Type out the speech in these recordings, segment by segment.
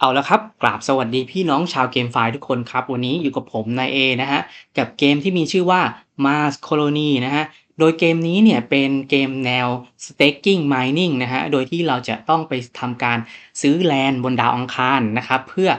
เอาละครับ กราบสวัสดีพี่น้องชาวเกมไฟทุกคนครับ วันนี้อยู่กับผมนายเอนะฮะ กับเกมที่มีชื่อว่า Mars Colony นะฮะ โดยเกมนี้เนี่ยเป็นเกมแนว staking mining นะฮะ โดยที่เราจะต้องไปทำการซื้อแลนด์บนดาวอังคารนะครับ เพื่อ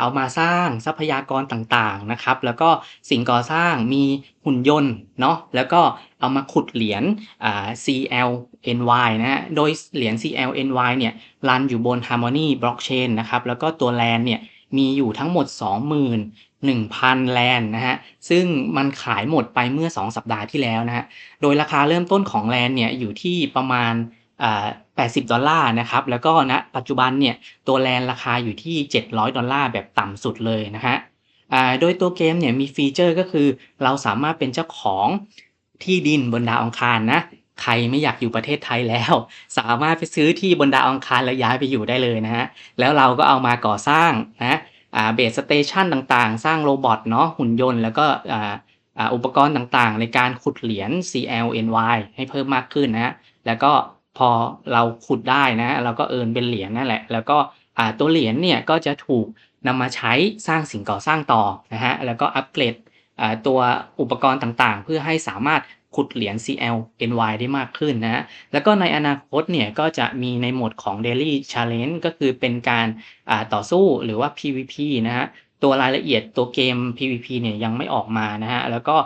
เอามาสร้างทรัพยากรต่างๆนะครับ แล้วก็สิ่งก่อสร้างมีหุ่นยนต์เนาะแล้วก็เอามาขุดเหรียญ CLNY นะฮะโดยเหรียญ CLNY เนี่ยรันอยู่บน Harmony Blockchain นะครับแล้วก็ตัวแลนเนี่ยมีอยู่ทั้งหมด 21,000 แลนนะฮะ ซึ่งมันขายหมดไปเมื่อ 2 สัปดาห์ที่แล้วนะฮะ โดยราคาเริ่มต้นของแลนเนี่ยอยู่ที่ประมาณ 80 ดอลลาร์นะครับ แล้วก็ณนะปัจจุบันเนี่ยตัวแลนราคาอยู่ที่ 700 ดอลลาร์แบบต่ำสุดเลยนะฮะโดยตัวเกมเนี่ยมีฟีเจอร์ก็คือ เราสามารถเป็นเจ้าของที่ดินบนดาวอังคารนะใครไม่อยากอยู่ประเทศไทยแล้ว สามารถไปซื้อที่บนดาวอังคารแล้วย้ายไปอยู่ได้เลยนะฮะแล้วเราก็เอามาก่อสร้างนะเบสสเตชันต่างๆ สร้างโรบอทเนาะหุ่นยนต์แล้วก็อุปกรณ์ต่างๆ ในการขุดเหรียญ CLNY ให้เพิ่มมากขึ้นนะฮะแล้วก็ พอเราขุดได้นะ เราก็เอินเป็นเหรียญนั่นแหละ แล้วก็ตัวเหรียญเนี่ยก็จะถูกนำมาใช้สร้างสิ่งก่อสร้างต่อนะฮะ แล้วก็อัปเกรดตัวอุปกรณ์ต่างๆ เพื่อให้สามารถขุดเหรียญ CLNY ได้มากขึ้นนะฮะ แล้วก็ในอนาคตเนี่ยก็จะมีในโหมดของ Daily Challenge ก็คือเป็นการต่อสู้หรือว่า PVP นะฮะ ตัวรายละเอียดตัวเกม PVP เนี่ยยังไม่ออกมานะฮะ แล้วก็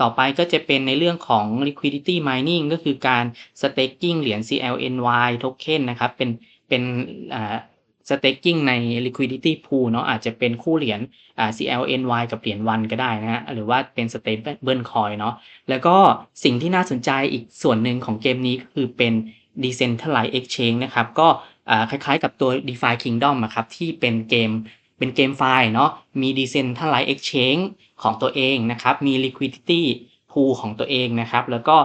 ต่อไปก็จะเป็นในเรื่องของ liquidity mining ก็คือการ staking เหรียญ CLNY token นะครับเป็นเป็น staking ใน liquidity pool เนาะอาจจะเป็นคู่เหรียญ CLNY กับเหรียญวันก็ได้นะฮะหรือว่าเป็น stable coin เนาะแล้วก็สิ่งที่น่าสนใจอีกส่วนหนึ่งของเกมนี้ก็คือเป็น decentralized exchange นะครับ ก็คล้ายๆกับตัว DeFi Kingdom นะครับที่เป็นเกม เป็นเกมไฟล์เนาะมี decentralized exchange ของตัวเองนะครับมี liquidity pool ของตัวเองนะครับ แล้วก็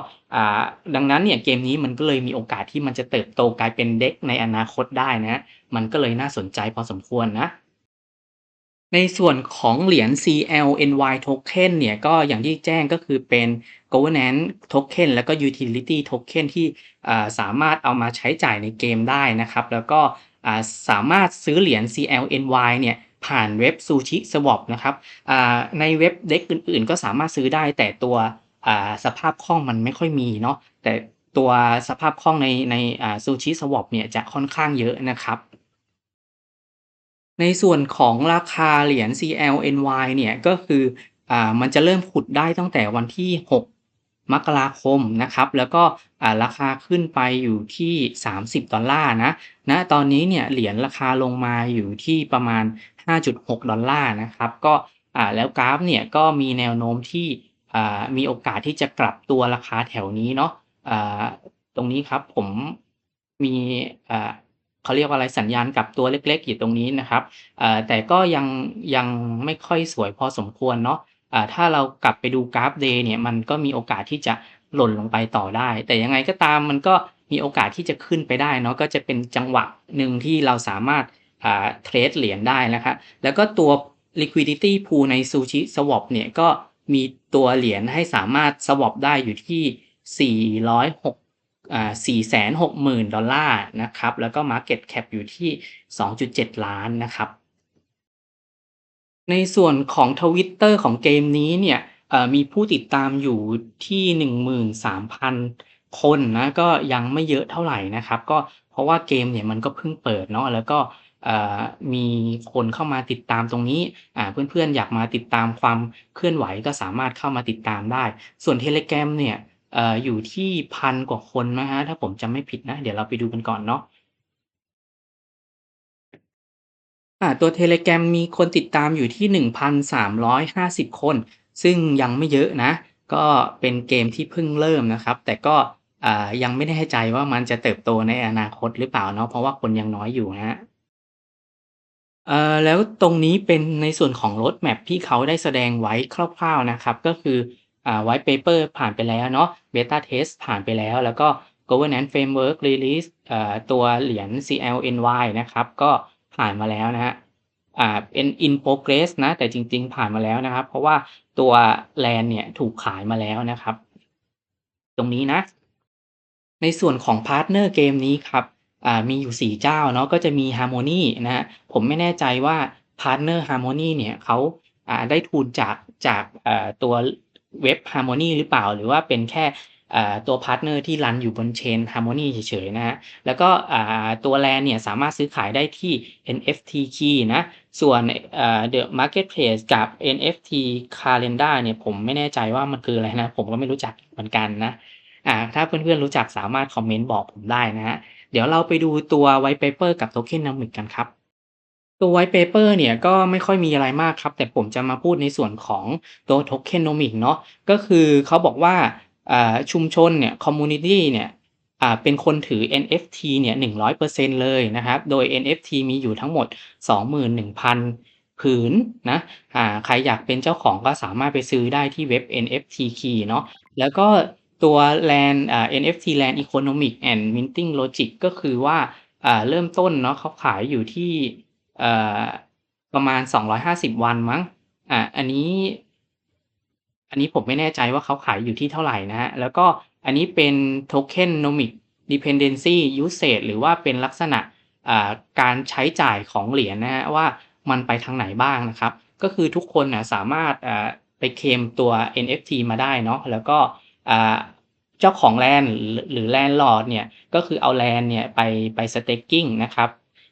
ดังนั้นเนี่ยเกมนี้มันก็เลยมีโอกาสที่มันจะเติบโตกลายเป็นเด็กในอนาคตได้นะ มันก็เลยน่าสนใจพอสมควรนะในส่วนของเหรียญ CLNY token เนี่ยก็อย่างที่แจ้งก็คือเป็น governance token แล้วก็ utility token ที่สามารถเอามาใช้จ่ายในเกมได้นะครับ แล้วก็ สามารถซื้อเหรียญ CLNY เนี่ยผ่านเว็บ Sushi Swap นะครับในเว็บเด็กอื่นๆ ก็สามารถซื้อได้แต่ตัวสภาพคล่องมันไม่ค่อยมีเนาะแต่ตัวสภาพคล่องในในซูชิสวอปเนี่ยจะค่อนข้างเยอะนะครับ ในส่วนของราคาเหรียญ CLNY เนี่ยก็คืออมันจะเริ่มขุดได้ตั้งแต่วันที่ 6 มกราคมนะครับแล้วก็ราคาขึ้นไปอยู่ที่ 30 ดอลลาร์นะนะตอนนี้เนี่ยเหรียญราคาลงมาอยู่ที่ประมาณ 5.6 ดอลลาร์นะครับก็แล้วกราฟเนี่ยก็มีแนวโน้มที่มีโอกาสที่จะกลับตัวราคาแถวนี้เนาะตรงนี้ครับผมมีเขาเรียกว่าอะไรสัญญาณกลับตัวเล็กๆอยู่ตรงนี้นะครับแต่ก็ยังยังไม่ค่อยสวยพอสมควรเนาะ ถ้าเรากลับไปดูกราฟเดย์เนี่ยมันก็มีโอกาสที่จะหล่นลงไปต่อได้ แต่ยังไงก็ตามมันก็มีโอกาสที่จะขึ้นไปได้เนาะก็จะเป็นจังหวะหนึ่งที่เราสามารถเทรดเหรียญได้นะครับแล้วก็ตัว liquidity pool ใน Sushi Swap เนี่ยก็มีตัวเหรียญให้สามารถสวอปได้อยู่ที่ 406 460,000 ดอลลาร์นะครับ แล้วก็ Market Cap อยู่ที่ 2.7 ล้านนะครับ ในส่วนของ Twitter ของเกมนี้เนี่ยมีผู้ติดตามอยู่ที่ 13,000 คนนะ ก็ยังไม่เยอะเท่าไหร่นะครับ ก็เพราะว่าเกมเนี่ยมันก็เพิ่งเปิดเนาะแล้วก็มีคนเข้ามาติดตามตรงนี้เพื่อนๆ อยากมาติดตามความเคลื่อนไหวก็สามารถเข้ามาติดตามได้ ส่วน Telegram เนี่ยอยู่ที่พันกว่าคนนะฮะถ้าผมจำไม่ผิดนะ เดี๋ยวเราไปดูกันก่อนเนาะ ตัว Telegram มีคนติดตามอยู่ที่ 1,350 คน ซึ่งยังไม่เยอะนะ ก็เป็นเกมที่เพิ่งเริ่มนะครับ แต่ก็ยังไม่แน่ให้ใจว่ามันจะเติบโตในอนาคตหรือเปล่าเนาะเพราะว่าคนยังน้อยอยู่นะฮะแล้วตรงนี้เป็นในส่วนของ road map ที่เขาได้แสดงไว้คร่าวๆนะครับ ก็คืออ่า white paper ผ่านไปแล้วเนาะ beta test ผ่านไปแล้ว แล้วก็ governance framework release เอ่อตัวเหรียญ CLNY นะครับ ก็ ผ่านมาแล้วนะฮะอ่าเป็น in progress นะ แต่จริง ๆ ผ่านมาแล้วนะครับ เพราะว่าตัว land เนี่ยถูกขายมาแล้วนะครับ ตรงนี้นะ ในส่วนของพาร์ทเนอร์เกมนี้ครับอ่ามีอยู่ 4 เจ้าเนาะก็จะมี Harmony นะครับผมไม่แน่ใจว่าพาร์ตเนอร์ Harmony เนี่ยเขาอ่าได้ทุนจากจากอ่อตัวเว็บ Harmony หรือเปล่า หรือว่าเป็นแค่ ตัวพาร์ตเนอร์ที่รันอยู่บน Chain Harmony เฉยๆนะครับแล้วก็ตัว LAN เนี่ยสามารถซื้อขายได้ที่ NFT Key นะ ส่วนเอ่อ The Marketplace กับ NFT Calendar เนี่ยผมไม่แน่ใจว่ามันคืออะไรนะ ผมก็ไม่รู้จักเหมือนกันนะถ้าเพื่อนๆรู้จักสามารถคอมเมนต์บอกผมได้นะครับเดี๋ยวเราไปดูตัว White Paper กับ Tokenomics กันครับตัว White Paper เนี่ยก็ไม่ค่อยมีอะไรมากครับ แต่ผมจะมาพูดในส่วนของตัว Tokenomics เนาะก็คือเขาบอกว่า ชุมชนเนี่ยคอมมิวนิตี้เนี่ยเป็นคนถือ NFT เนี่ย100%เลยนะครับ โดย NFT มีอยู่ทั้งหมด 21,000 ผืนนะใครอยากเป็นเจ้าของก็สามารถไปซื้อได้ที่เว็บ NFT Key เนาะ แล้วก็ตัว LAN อ่า NFT LAN Economics and Minting Logic ก็คือว่าเริ่มต้นเนาะเขาขายอยู่ที่เอ่อประมาณ 250 วันมั้งอ่าอันนี้ อันนี้ผมไม่แน่ใจว่าเขาขายอยู่ที่เท่าไหร่นะครับแล้วก็อันนี้เป็น Tokenomics Dependency Usage หรือว่าเป็นลักษณะการใช้จ่ายของเหรียญนะครับว่ามันไปทางไหนบ้างนะครับ ก็คือทุกคนนะสามารถไปเคมตัว NFT มาได้เนาะแล้วก็เจ้าของ LAN หรือหรือตเนี่ยก็คือเอา LAN เนี่ยไปไป Staking นะครับ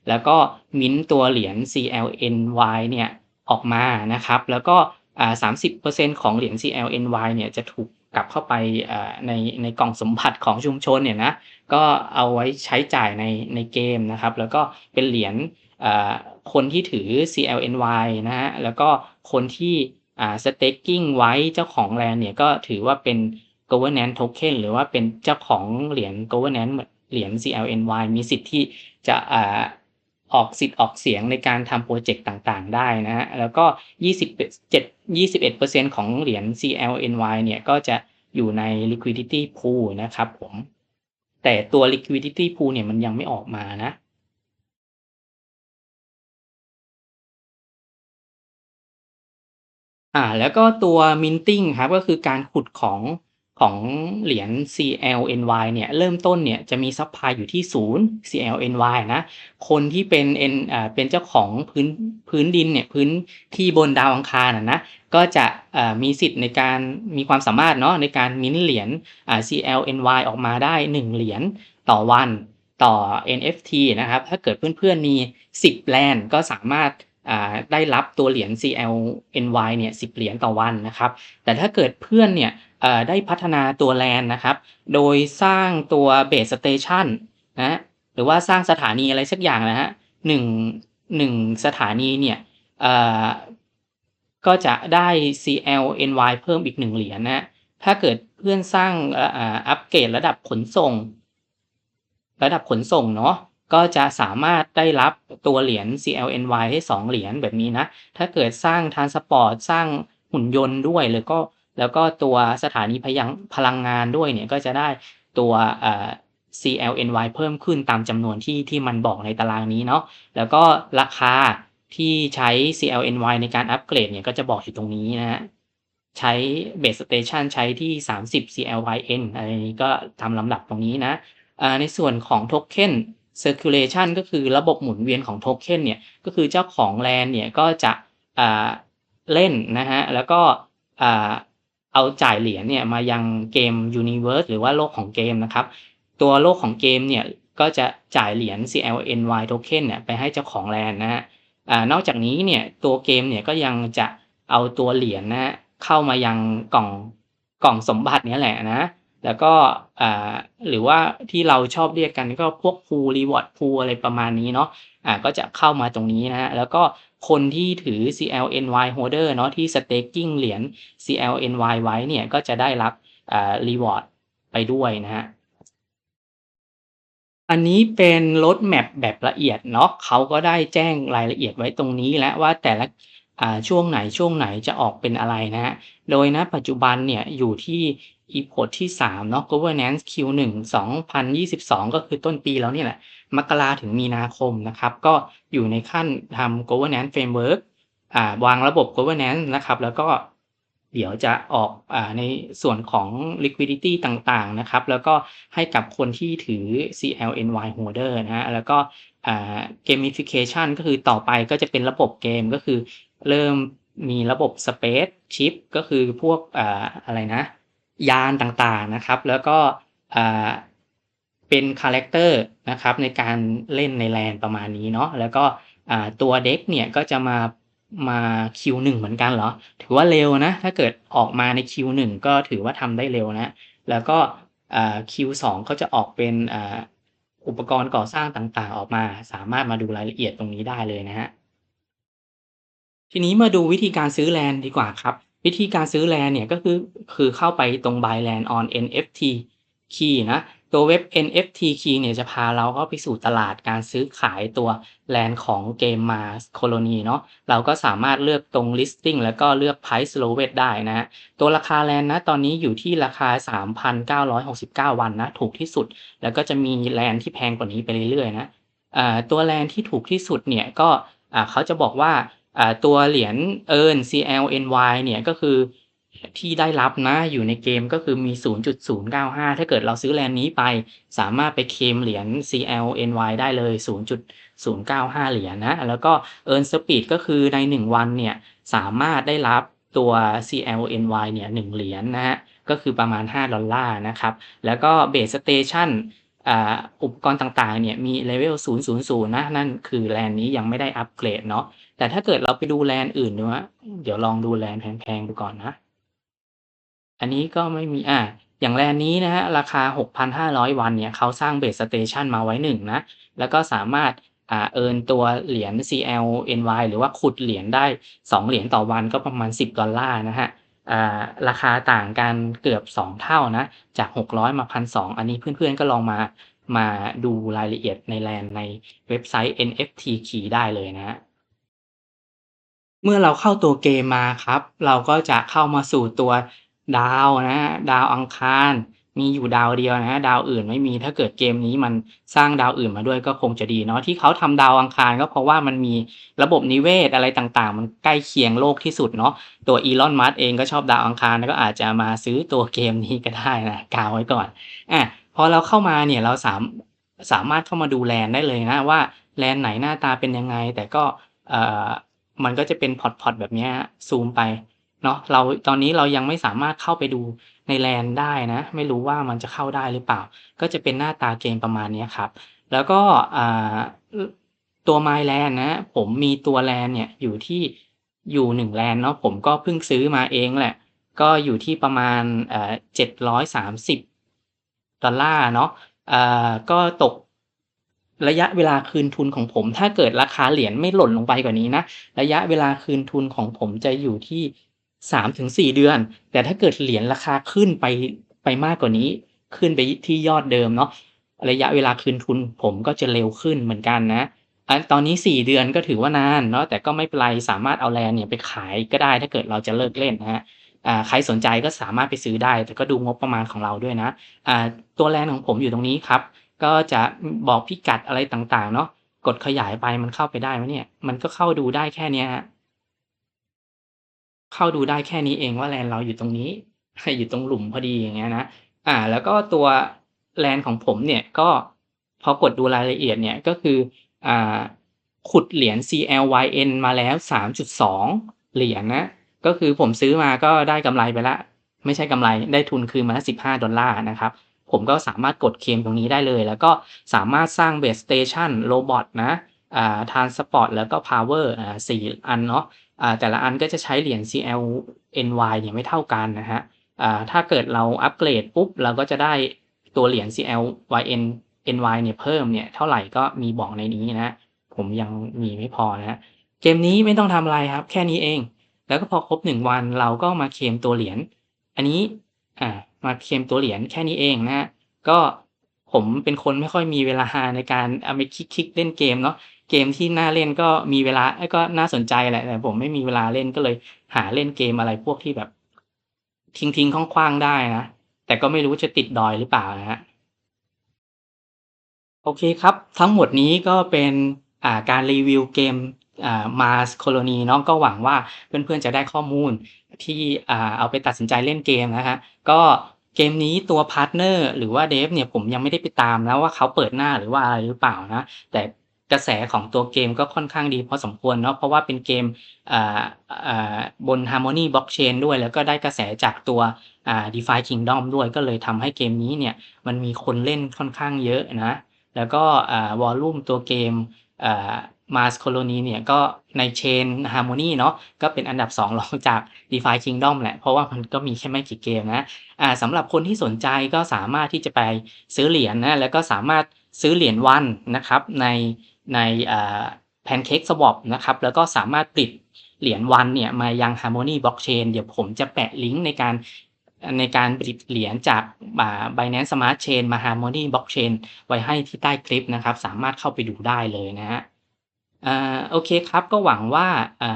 แล้วก็ mint ตัวเหรียญ CLNY เนี่ยออกมานะครับ แล้วก็ อ่า30%ของเหรียญ CLNY เนี่ยจะถูกกลับเข้าไปอ่าในในกล่องสมบัติของชุมชนเนี่ยนะก็เอาไว้ใช้จ่ายในในเกมนะครับ แล้วก็เป็นเหรียญอ่าคนที่ถือ CLNY นะครับแล้วก็คนที่อ่า Staking ไว้เจ้าของ LAN เนี่ยก็ถือว่าเป็น Governance Token หรือว่าเป็นเจ้าของเหรียญ Governance เหรียญ CLNY มีสิทธิ์ที่จะ ออกสิทธิ์ออกเสียงในการทำพรเจกต์ต่างๆ ได้นะครับแล้วก็ 27 21%ของเหรียญ CLNY เนี่ยก็จะอยู่ใน Liquidity Pool นะครับผม แต่ตัว Liquidity Pool เนี่ยมันยังไม่ออกมานะอ่าแล้วก็ตัว Minting ครับก็คือการขุดของ ของเหรียญ CLNY เนี่ยเริ่มต้นเนี่ยจะมีซัปพลายอยู่ที่0 CLNY นะ คนที่เป็น N อ่าเป็นเจ้าของพื้นพื้นดินเนี่ยพื้นที่บนดาวอังคารอะนะก็จะอ่ามีสิทธิ์ในการมีความสามารถเนาะในการ mint เหรียญอ่า CLNY ออกมาได้ 1 เหรียญต่อวันต่อ NFT นะครับ ถ้าเกิดเพื่อนๆมี 10 LAN ก็สามารถ ได้รับตัวเหรียญ CLNY เนี่ย10เหรียญต่อวันนะครับ แต่ถ้าเกิดเพื่อนเนี่ยได้พัฒนาตัว LAN นะครับ โดยสร้างตัว Base Station นะหรือว่าสร้างสถานีอะไรสักอย่างนะครับหนึ่งหนึ่งสถานีเนี่ยก็จะได้ CLNY เพิ่มอีก1เหรียญนะถ้าเกิดเพื่อนสร้างอัปเกรดระดับขนส่ง ระดับขนส่งเนาะ ก็จะสามารถได้รับตัวเหรียญ CLNY ให้ 2 เหรียญแบบนี้นะ ถ้าเกิดสร้าง Transport สร้างหุ่นยนต์ด้วยแล้วก็แล้วก็ตัวสถานีพยังพลังงานด้วยเนี่ยก็จะได้ตัวเอ่อ CLNY เพิ่มขึ้นตามจำนวนที่ที่มันบอกในตารางนี้เนาะ แล้วก็ราคาที่ใช้ CLNY ในการอัปเกรดเนี่ยก็จะบอกอยู่ตรงนี้นะครับใช้ Base Station ใช้ที่ 30 CLYN อะไรนี้ก็ตามลำดับตรงนี้นะในส่วนของ Token Circulation ก็คือระบบหมุนเวียนของ Token เนี่ยก็คือเจ้าของ LAN เนี่ยก็จะเล่นนะครับแล้วก็เอาจ่ายเหรียญเนี่ยมายังเกม Universe หรือว่าโลกของเกมนะครับ ตัวโลกของเกมเนี่ยก็จะจ่ายเหรียญ CLNY Token เนี่ยไปให้เจ้าของ LAN นะครับอ่านอกจากนี้เนี่ยตัวเกมเนี่ยก็ยังจะเอาตัวเหรียญนะครับเข้ามายังกล่องกล่องสมบัตินี่ยแหละนะ แล้วก็อ่าหรือว่าที่เราชอบเรียกกันก็พวก Pool Reward Pool อะไรประมาณนี้เนาะอ่าก็จะเข้ามาตรงนี้นะครับแล้วก็คนที่ถือ CLNY Holder เนาะที่ Staking เหรียญ CLNY ไว้เนี่ยก็จะได้รับอ่า Reward ไปด้วยนะครับอันนี้เป็น Road Map แบบละเอียดเนาะเขาก็ได้แจ้งรายละเอียดไว้ตรงนี้แล้วว่าแต่ละช่วงไหนช่วงไหนจะออกเป็นอะไรนะครับโดยณปัจจุบันเนี่ยอยู่ที่ ePort ที่3เนาะ Governance Q1 2022 ก็คือต้นปีแล้วเนี่ยแหละ มกราถึงมีนาคมนะครับ ก็อยู่ในขั้นทำ Governance Framework อ่าวางระบบ Governance นะครับ แล้วก็เดี๋ยวจะออกอในส่วนของ liquidity ต่างๆนะครับ แล้วก็ให้กับคนที่ถือ CLNY holder นะฮะ แล้วก็ gamification ก็คือต่อไปก็จะเป็นระบบเกมก็คือเริ่มมีระบบ Space Ship ก็คือพวกออะไรนะ ยานต่างๆนะครับ แล้วก็เป็นคาแรคเตอร์นะครับในการเล่นในแลนประมาณนี้เนาะแล้วก็ตัวเด็กเนี่ยก็จะมามา Q1 เหมือนกันเหรอ ถือว่าเร็วนะ ถ้าเกิดออกมาใน Q1 ก็ถือว่าทำได้เร็วนะ แล้วก็อ่า Q2 ก็จะออกเป็นออุปกรณ์ก่อสร้างต่างๆ ออกมา สามารถมาดูรายละเอียดตรงนี้ได้เลยนะฮะทีนี้มาดูวิธีการซื้อแลนดีกว่าครับ วิธีการซื้อแลนเนี่ยก็คือคือเข้าไปตรง Buy Land on NFT Key นะ ตัวเว็บ NFT Key เนี่ยจะพาเราเข้าไปสู่ตลาดการซื้อขายตัวแลนของเกม Mars Colony เนาะเราก็สามารถเลือกตรง listing แล้วก็เลือก price lowest ได้นะ ตัวราคาแลนนะตอนนี้อยู่ที่ราคา 3,969 วันนะ ถูกที่สุด แล้วก็จะมีแลนที่แพงกว่านี้ไปเรื่อยๆนะตัวแลนที่ถูกที่สุดเนี่ยก็เขาจะบอกว่า ตัวเหรียญ Earn CLNY เนี่ยก็คือที่ได้รับนะอยู่ในเกมก็คือมี 0.095 ถ้าเกิดเราซื้อแลนนี้ไป สามารถไปเคมเหรียญ CLNY ได้เลย 0.095 เหรียญนะแล้วก็ Earn Speed ก็คือใน 1 วันเนี่ยสามารถได้รับตัว CLNY เนี่ย1เหรียญนะฮะก็คือประมาณ 5 ดอลลาร์นะครับ แล้วก็ Base Station อุปกรณ์ต่างๆ เนี่ยมีเลเวล 000 นะ นั่นคือแลนนี้ยังไม่ได้อัปเกรดเนาะ แต่ถ้าเกิดเราไปดูแลนอื่นดูฮะเดี๋ยวลองดูแลนแพงๆ ดูก่อนนะ อันนี้ก็ไม่มี อ่า อย่างแลนนี้นะฮะ ราคา 6,500 วันเนี่ยเขาสร้างเบสสเตชันมาไว้หนึ่งนะ แล้วก็สามารถอ่าเอินตัวเหรียญ CLNY หรือว่าขุดเหรียญได้ 2 เหรียญต่อวันก็ประมาณ 10 ดอลลาร์นะฮะ ราคาต่างกันเกือบ 2 เท่านะจาก 600 มา1,200อันนี้เพื่อนๆก็ลองมามาดูรายละเอียดในแลนในเว็บไซต์ NFT Key ได้เลยนะ เมื่อเราเข้าตัวเกมมาครับ เราก็จะเข้ามาสู่ตัวดาวนะ ดาวอังคาร มีอยู่ดาวเดียวนะฮะดาวอื่นไม่มีถ้าเกิดเกมนี้มันสร้างดาวอื่นมาด้วยก็คงจะดีเนาะที่เขาทำดาวอังคารก็เพราะว่ามันมีระบบนิเวศอะไรต่างๆ มันใกล้เคียงโลกที่สุดเนาะตัวอีลอนมัสเองก็ชอบดาวอังคารแล้วก็อาจจะมาซื้อตัวเกมนี้ก็ได้นะกาวไว้ก่อนอะพอเราเข้ามาเนี่ยเราสามสามารถเข้ามาดูแลนได้เลยนะว่าแลนไหนหน้าตาเป็นยังไง แต่ก็เอ่อมันก็จะเป็นพอร์ตๆแบบเนี้ยซูมไปเนาะเราตอนนี้เรายังไม่สามารถเข้าไปดู ในแลนได้นะ ไม่รู้ว่ามันจะเข้าได้หรือเปล่า ก็จะเป็นหน้าตาเกมประมาณนี้ครับ แล้วก็ตัว My Land นะ ผมมีตัวแลนเนี่ยอยู่ที่อยู่หนึ่งแลนเนาะผมก็เพิ่งซื้อมาเองแหละ ก็อยู่ที่ประมาณเจ็ดร้อยสามสิบดอลลาร์เนาะก็ตกระยะเวลาคืนทุนของผม ถ้าเกิดราคาเหรียญไม่หล่นลงไปกว่านี้นะ ระยะเวลาคืนทุนของผมจะอยู่ที่ สามถึงสี่เดือน แต่ถ้าเกิดเหรียญราคาขึ้นไปไปมากกว่านี้ ขึ้นไปที่ยอดเดิมเนาะระยะเวลาคืนทุนผมก็จะเร็วขึ้นเหมือนกันนะอันตอนนี้สี่เดือนก็ถือว่านานเนาะแต่ก็ไม่เป็นไรสามารถเอาแลนเนี่ยไปขายก็ได้ถ้าเกิดเราจะเลิกเล่นนะฮะใครสนใจก็สามารถไปซื้อได้ แต่ก็ดูงบประมาณของเราด้วยนะตัวแลนของผมอยู่ตรงนี้ครับ ก็จะบอกพิกัดอะไรต่างๆเนาะกดขยายไปมันเข้าไปได้ไหมเนี่ย มันก็เข้าดูได้แค่นี้ฮะ เข้าดูได้แค่นี้เองว่าแลนเราอยู่ตรงนี้อยู่ตรงหลุมพอดีอย่างเงี้ยนะอ่า แล้วก็ตัวแลนของผมเนี่ยก็พอกดดูรายละเอียดเนี่ยก็คืออ่าขุดเหรียญ CLYN มาแล้ว 3.2 เหรียญนะก็คือผมซื้อมาก็ได้กำไรไปล้วไม่ใช่กำไรได้ทุนคืนมาล้ว15 ดอลลาร์นะครับ ผมก็สามารถกดเคลมตรงนี้ได้เลย แล้วก็สามารถสร้างเบสสเตชันโรบอทนะอ่าทานสปอร์ตแล้วก็พาวเวอร์อ่าสี่อันเนาะ แต่ละอันก็จะใช้เหรียญ CLNY เนี่ยไม่เท่ากันนะฮะอ่าถ้าเกิดเราอัปเกรดปุ๊บเราก็จะได้ตัวเหรียญ CLYN NY เนี่ยเพิ่มเนี่ยเท่าไหร่ก็มีบอกในนี้นะ ผมยังมีไม่พอนะเกมนี้ไม่ต้องทำอะไรครับ แค่นี้เอง แล้วก็พอครบหนึ่งวันเราก็มาเคลมตัวเหรียญอันนี้อ่ามาเคลมตัวเหรียญแค่นี้เองนะก็ ผมเป็นคนไม่ค่อยมีเวลาในการเอาไปคลิกๆเล่นเกมเนาะเกมที่น่าเล่นก็มีเวลาก็น่าสนใจแหละแต่ผมไม่มีเวลาเล่นก็เลยหาเล่นเกมอะไรพวกที่แบบ ทิ้งๆคว้างๆได้นะแต่ก็ไม่รู้จะติดดอยหรือเปล่านะฮะโอเคครับ ทั้งหมดนี้ก็เป็นาการรีวิวเกมอ่า Mars Colony เนาะก็หวังว่าเพื่อนๆจะได้ข้อมูลที่อเอาไปตัดสินใจเล่นเกมนะครับก็ เกมนี้ตัวพาร์ตเนอร์หรือว่า Dev เนี่ยผมยังไม่ได้ไปตามนะว่าเขาเปิดหน้าหรือว่าอะไรหรือเปล่านะ แต่กระแสของตัวเกมก็ค่อนข้างดีพอสมควรเนาะเพราะว่าเป็นเกมบน Harmony Blockchain ด้วย แล้วก็ได้กระแสจากตัวอ่า DeFi Kingdom ด้วยก็เลยทำให้เกมนี้เนี่ยมันมีคนเล่นค่อนข้างเยอะนะ แล้วก็วอลลุ่มตัวเกม Mars Colony เนี่ยก็ใน Chain Harmony เนาะก็เป็นอันดับ 2 รองจาก DeFi Kingdom แหละ เพราะว่ามันก็มีแค่ไม่กี่เกมนะอ่าสำหรับคนที่สนใจก็สามารถที่จะไปซื้อเหรียญนะแล้วก็สามารถซื้อเหรียญวันนะครับในในอ่า Pancake Swap นะครับแล้วก็สามารถปิดเหรียญวันเนี่ยมายัง Harmony Blockchain เดี๋ยวผมจะแปะลิงก์ในการในการผลิตเหรียญจากอ่า Binance Smart Chain มา Harmony Blockchain ไว้ให้ที่ใต้คลิปนะครับ สามารถเข้าไปดูได้เลยนะฮะ อ่าโอเคครับก็หวังว่าอ่า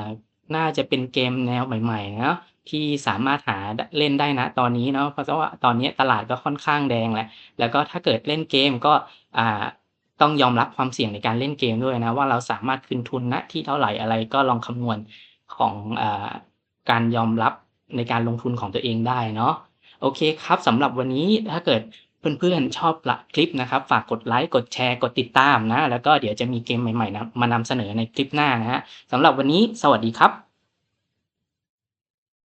น่าจะเป็นเกมแนวใหม่ๆเนาะที่สามารถหาเล่นได้นะตอนนี้เนาะเพราะว่าตอนนี้ตลาดก็ค่อนข้างแดงแหละแล้วก็ถ้าเกิดเล่นเกมก็อ่าต้องยอมรับความเสี่ยงในการเล่นเกมด้วยนะว่าเราสามารถคืนทุนณที่เท่าไหร่อะไรก็ลองคำนวณของอการยอมรับในการลงทุนของตัวเองได้เนาะโอเคครับสำหรับวันนี้ถ้าเกิด เพื่อนๆชอบละคลิปนะครับ ฝากกดไลค์กดแชร์กดติดตามนะ แล้วก็เดี๋ยวจะมีเกมใหม่ๆนะมานำเสนอในคลิปหน้านะฮะสำหรับวันนี้สวัสดีครับ